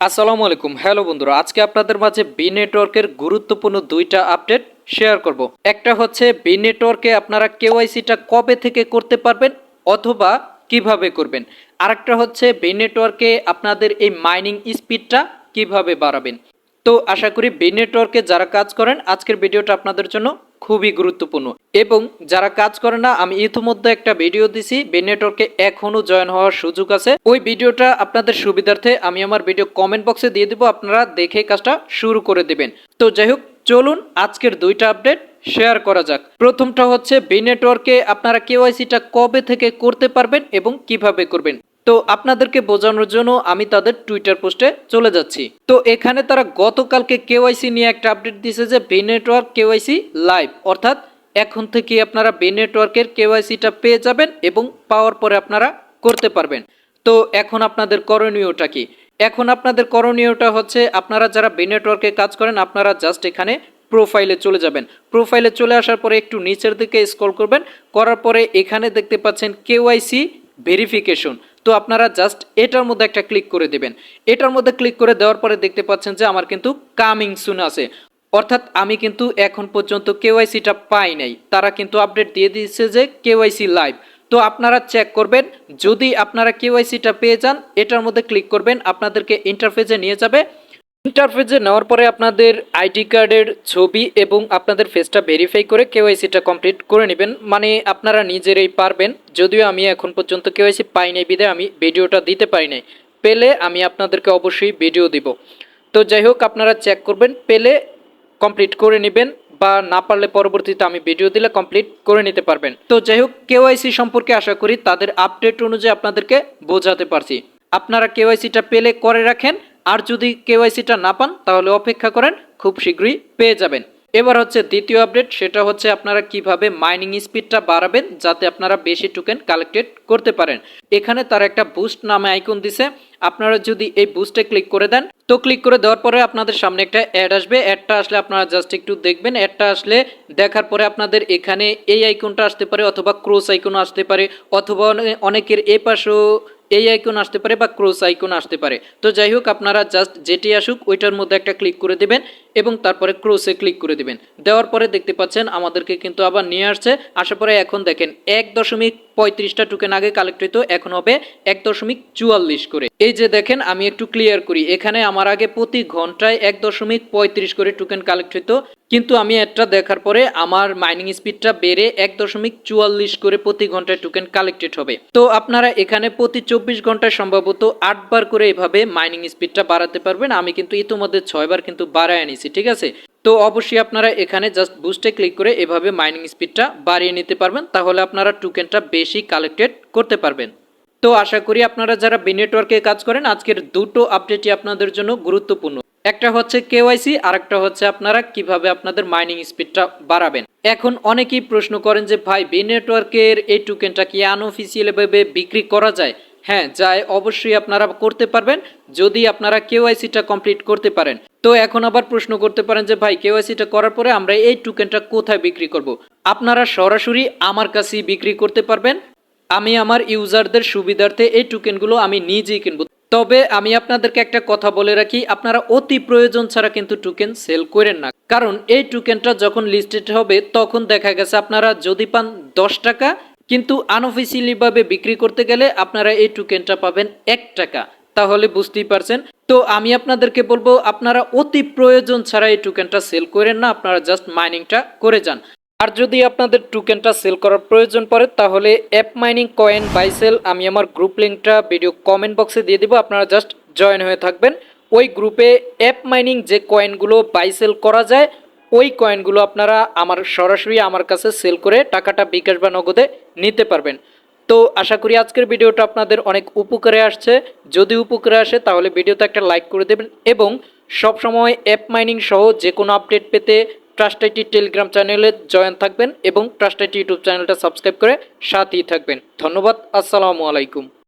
আসসালামু আলাইকুম। হ্যালো বন্ধুরা, আজকে আপনাদের মাঝে বি নেটওয়ার্কের গুরুত্বপূর্ণ দুইটা আপডেট শেয়ার করব। একটা হচ্ছে বি নেটওয়ার্কে আপনারা কেওয়াইসিটা কবে থেকে করতে পারবেন অথবা কীভাবে করবেন? আরেকটা হচ্ছে বি নেটওয়ার্কে আপনাদের এই মাইনিং স্পিডটা কীভাবে বাড়াবেন? তো আশা করি বি নেটওয়ার্কে যারা কাজ করেন, আজকের ভিডিওটা আপনাদের জন্য খুবই গুরুত্বপূর্ণ। এবং যারা কাজ করে না, আমি ইতিমধ্যে একটা ভিডিও দিছি, বি নেটওয়ার্কে এখনও জয়েন হওয়ার সুযোগ আছে। ওই ভিডিওটা আপনাদের সুবিধার্থে আমি আমার ভিডিও কমেন্ট বক্সে দিয়ে দিব, আপনারা দেখে কাজটা শুরু করে দিবেন। তো যাই হোক, চলুন আজকের দুইটা আপডেট শেয়ার করা যাক। প্রথমটা হচ্ছে, বি নেটওয়ার্কে আপনারা কেওয়াইসিটা কবে থেকে করতে পারবেন এবং কীভাবে করবেন? তো আপনাদেরকে বোঝানোর জন্য আমি তাদের টুইটার পোস্টে চলে যাচ্ছি। তো এখানে তারা গতকালকে কেওয়াইসি নিয়ে একটা আপডেট দিয়েছে যে বি নেটওয়ার্ক কেওয়াইসি লাইভ অর্থাৎ এখন থেকে আপনারা বি নেটওয়ার্কের কেওয়াইসিটা পেয়ে যাবেন এবং পাওয়ার পরে আপনারা করতে পারবেন। তো এখন আপনাদের করণীয়টা কি? এখন আপনাদের করণীয়টা হচ্ছে আপনারা যারা বি নেটওয়ার্কে কাজ করেন, আপনারা জাস্ট এখানে প্রোফাইলে চলে যাবেন। প্রোফাইলে চলে আসার পরে একটু নিচের দিকে স্ক্রল করবেন, করার পরে এখানে দেখতে পাচ্ছেন কেওয়াইসি ভেরিফিকেশন তো আপনারা জাস্ট এটার মধ্যে একটা ক্লিক করে দেবেন। এটার মধ্যে ক্লিক করে দেওয়ার পরে দেখতে পাচ্ছেন যে আমার কিন্তু কামিং সুন আছে। অর্থাৎ আমি কিন্তু এখন পর্যন্ত কেওয়াইসিটা পাই নাই। তারা কিন্তু আপডেট দিয়ে দিয়েছে যে কেওয়াইসি লাইভ তো আপনারা চেক করবেন, যদি আপনারা কেওয়াইসিটা পেয়ে যান, এটার মধ্যে ক্লিক করবেন, আপনাদেরকে ইন্টারফেসে নিয়ে যাবে। ইন্টারফেসে নেওয়ার পরে আপনাদের আইডি কার্ডের ছবি এবং আপনাদের ফেসটা ভেরিফাই করে কেওয়াইসিটা কমপ্লিট করে নেবেন। মানে আপনারা নিজেরাই পারবেন। যদিও আমি এখন পর্যন্ত কেওয়াইসি পাই নাই বিদে আমি ভিডিওটা দিতে পারি নাই। পেলে আমি আপনাদেরকে অবশ্যই ভিডিও দিব। তো যাই হোক, আপনারা চেক করবেন, পেলে কমপ্লিট করে নেবেন বা না পারলে পরবর্তীতে আমি ভিডিও দিলে কমপ্লিট করে নিতে পারবেন। তো যাই হোক কেওয়াইসি সম্পর্কে আশা করি তাদের আপডেট অনুযায়ী আপনাদেরকে বোঝাতে পারছি। আপনারা কেওয়াইসিটা পেলে করে রাখেন আর যদি কেওয়াইসিটা না পান, তাহলে অপেক্ষা করেন, খুব শীঘ্রই পেয়ে যাবেন। এবার হচ্ছে দ্বিতীয় আপডেট, সেটা হচ্ছে আপনারা কীভাবে মাইনিং স্পিডটা বাড়াবেন, যাতে আপনারা বেশি টোকেন কালেক্টেড করতে পারেন। এখানে তার একটা বুস্ট নামে আইকন দিছে। আপনারা যদি এই বুস্টে ক্লিক করে দেন, তো ক্লিক করে দেওয়ার পরে আপনাদের সামনে একটা অ্যাড আসবে। অ্যাডটা আসলে আপনারা জাস্ট একটু দেখবেন। অ্যাডটা আসলে দেখার পরে আপনাদের এখানে এই আইকনটা আসতে পারে, অথবা ক্রোস আইকনও আসতে পারে, অথবা অনেকের এ পাশেও এই আইকন আসতে পারে বা ক্রস আইকন আসতে পারে। তো যাই হোক আপনারা জাস্ট যেটি আসুক, ওইটার মধ্যে একটা ক্লিক করে দেবেন এবং তারপরে ক্রোসে ক্লিক করে দেবেন। দেওয়ার পরে দেখতে পাচ্ছেন, আমাদেরকে কিন্তু আবার নিয়ে আসছে। আসার পরে এখন দেখেন, এক দশমিক পঁয়ত্রিশটা টোকেন আগে কালেক্ট হইতো, এখন হবে এক দশমিক চুয়াল্লিশ করে। এই যে দেখেন, আমি একটু ক্লিয়ার করি, এখানে আমার আগে প্রতি ঘন্টায় এক দশমিক পঁয়ত্রিশ করে টোকেন কালেক্ট হইতো, কিন্তু আমি একটা দেখার পরে আমার মাইনিং স্পিডটা বেড়ে এক দশমিক চুয়াল্লিশ করে প্রতি ঘন্টায় টোকেন কালেক্টেড হবে। তো আপনারা এখানে প্রতি চব্বিশ ঘন্টায় সম্ভবত আটবার করে এভাবে মাইনিং স্পিডটা বাড়াতে পারবেন, আমি কিন্তু ইতিমধ্যে ছয়বার কিন্তু বাড়ায় আনিছি, ঠিক আছে? তো অবশ্যই আপনারা এখানে জাস্ট বুস্টে ক্লিক করে এভাবে মাইনিং স্পিডটা বাড়িয়ে নিতে পারবেন, তাহলে আপনারা টোকেনটা বেশি কালেক্টেড করতে পারবেন। তো আশা করি আপনারা যারা বি নেটওয়ার্কে কাজ করেন, আজকের দুটো আপডেটই আপনাদের জন্য গুরুত্বপূর্ণ। একটা হচ্ছে কেওয়াইসি আর একটা হচ্ছে আপনারা কীভাবে আপনাদের মাইনিং স্পিডটা বাড়াবেন। এখন অনেকেই প্রশ্ন করেন যে, ভাই বি নেটওয়ার্কের এই টোকেনটা কি আনঅফিসিয়াল ভাবে বিক্রি করা যায়? হ্যাঁ যাই, অবশ্যই আপনারা করতে পারবেন। যদি আপনারা কেওয়াইসিটা কমপ্লিট করতে পারেন। তো এখন আবার প্রশ্ন করতে পারেন যে, ভাই, কেওয়াইসিটা করার পরে আমরা এই টোকেনটা কোথায় বিক্রি করব? আপনারা সরাসরি আমার কাছেই বিক্রি করতে পারবেন। আমি আমার ইউজারদের সুবিধার্থে এই টোকেনগুলো আমি নিজেই কিনবো। তবে আমি আপনাদেরকে একটা কথা বলে রাখি, আপনারা অতি প্রয়োজন ছাড়া কিন্তু টোকেন সেল করেন না। কারণ এই টোকেনটা যখন লিস্টেড হবে, তখন দেখা গেছে আপনারা যদি পান দশ টাকা কিন্তু আনঅফিসিয়ালি ভাবে বিক্রি করতে গেলে আপনারা এই টোকেনটা পাবেন এক টাকা। তাহলে বুঝতেই পারছেন? তো আমি আপনাদেরকে বলব, আপনারা অতি প্রয়োজন ছাড়া এই টোকেনটা সেল করেন না, আপনারা জাস্ট মাইনিংটা করে যান। আর যদি আপনাদের টোকেনটা সেল করার প্রয়োজন পড়ে, তাহলে app mining coin buy sell আমি আমার গ্রুপ লিঙ্কটা ভিডিও কমেন্ট বক্সে দিয়ে দিব, আপনারা জাস্ট জয়েন হয়ে থাকবেন। ওই গ্রুপে অ্যাপ মাইনিং যে কয়েনগুলো বাই সেল করা যায় ওই কয়েনগুলো আপনারা আমার সরাসরি আমার কাছে সেল করে টাকাটা বিকাশ বা নগদে নিতে পারবেন। তো আশা করি আজকের ভিডিওটা আপনাদের অনেক উপকারে আসছে। যদি উপকারে আসে তাহলে ভিডিওতে একটা লাইক করে দেবেন এবং সবসময় অ্যাপ মাইনিং সহ যে কোনো আপডেট পেতে ট্রাস্ট আইটি টেলিগ্রাম চ্যানেলে জয়েন থাকবেন এবং ট্রাস্ট আইটি ইউটিউব চ্যানেলটা সাবস্ক্রাইব করে সাথেই থাকবেন। ধন্যবাদ, আসসালামু আলাইকুম।